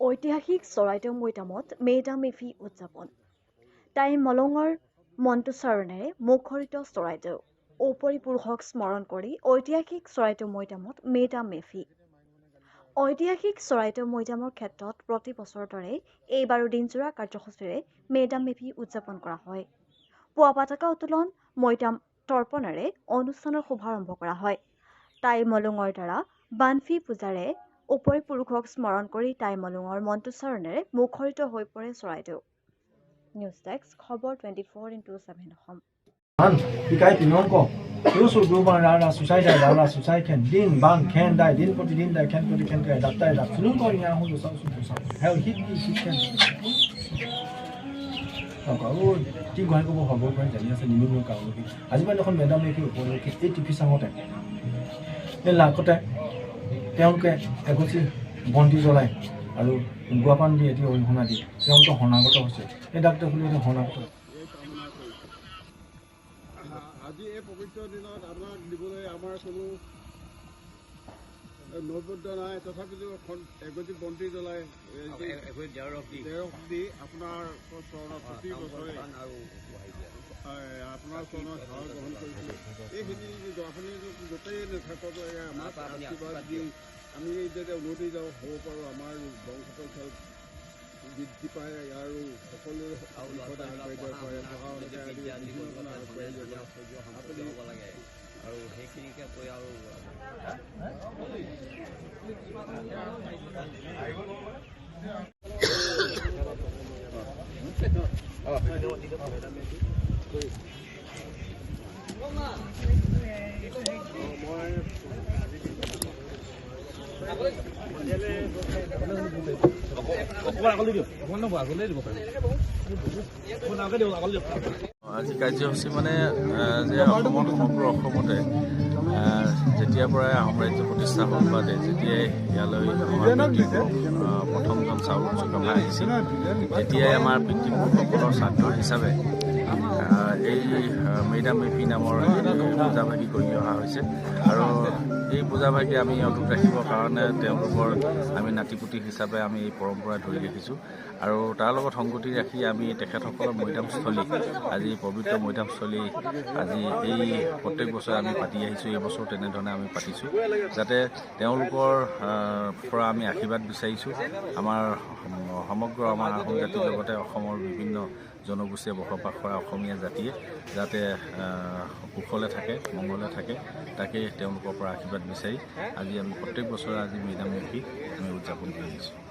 ঐতিহাসিক চৰাইদেউ মৈদামত মেডাম মেফি উদযাপন। তাই মলঙৰ মন্তুচৰণেৰে মুখৰিত চৰাইদেউ ঔপৰি পুৰুষক স্মৰণ কৰি ঐতিহাসিক চৰাইদেউ মৈদামত মেডাম মেফি ঐতিহাসিক চৰাইদেউ মৈদামৰ ক্ষেত্ৰত প্ৰতি বছৰৰ দৰে এইবাৰো দিনজোৰা কাৰ্যসূচীৰে মেডাম মেফি উদযাপন কৰা হয়। পুৱা পতাকা উত্তোলন মৈদাম তৰ্পণেৰে অনুষ্ঠানৰ শুভাৰম্ভ কৰা হয়। টাই মলুঙৰ দ্বাৰা বানফি পূজাৰে উপৰি পুৰুষক স্মৰণ কৰি তাইমলুঙৰ মনটো চৰণেৰে মুখৰিত হৈ পৰে চৰাইদেউ। নিউজ ডেস্ক খবৰ twenty four into seven Assam এখন মেডাম উপলক্ষে এই টিভি চাওঁতে তেওঁলোকে এগছি বন্তি জ্বলায় আৰু গুৱাপান দি এটি অৰিহণা দিয়ে। তেওঁলোকে শৰণাগত হৈছে। এই ডাক্তৰ বুলি এতিয়া শৰণাগত আজি এই পবিত্ৰ দিনত আপোনাক দিবলৈ আমাৰ কোনো নৈবদ্য নাই তথাপিতো এখন এগতি বন্তি জ্বলাই দেৰক দি আপোনাৰ চৰণত প্ৰতি বছৰে আপোনাৰ চৰণত সেৱা গ্ৰহণ কৰিছিলোঁ। এইখিনি আপুনি গোটেই নাথাকক আমাক আশীৰ্বাদ দি আমি যাতে উন্নতি যাওঁ হ'ব পাৰোঁ আমাৰ বংশতৰ খেল বৃদ্ধি পায় আৰু সকলোৱে দিশত আগবাঢ়ি যাব পাৰে পঢ়া শুনা আদি বিভিন্ন ধৰণৰ আগবাঢ়ি যাব। আপুনি আৰু সেইখিনিকে কৈ আৰু আজি কাৰ্যসূচী মানে যে অসমত সমগ্ৰ অসমতে যেতিয়াৰ পৰাই আহোম ৰাজ্য প্ৰতিষ্ঠা হ'ল বা যেতিয়াই ইয়ালৈ প্ৰথমজন চাউল চুকাফা আহিছিল তেতিয়াই আমাৰ পিতৃপুৰুষসকলৰ শ্ৰাদ্ধ হিচাপে মেডাম মেফি নামৰ এই পূজাভাগি কৰি অহা হৈছে। আৰু এই পূজাভাগি আমি অটুট ৰাখিবৰ কাৰণে তেওঁলোকৰ আমি নাতিপুতি হিচাপে আমি এই পৰম্পৰা ধৰি ৰাখিছোঁ। আৰু তাৰ লগত সংগতি ৰাখি আমি তেখেতসকলৰ মৈদামস্থলী আজি পবিত্ৰ মৈদামস্থলী আজি এই প্ৰত্যেক বছৰে আমি পাতি আহিছোঁ এই বছৰ তেনেধৰণে আমি পাতিছোঁ। যাতে তেওঁলোকৰ পৰা আমি আশীৰ্বাদ বিচাৰিছোঁ। আমাৰ সম- সমগ্ৰ আমাৰ আহোম জাতিৰ লগতে অসমৰ বিভিন্ন জনগোষ্ঠীয়ে বসবাস কৰা অসমীয়া জাতিয়ে যাতে কুশলে থাকে, মংগলে থাকে, তাকেই তেওঁলোকৰ পৰা আশীৰ্বাদ বিচাৰি আজি আমি প্ৰত্যেক বছৰে আজি মেডাম মেফি আমি উদযাপন কৰি আহিছোঁ।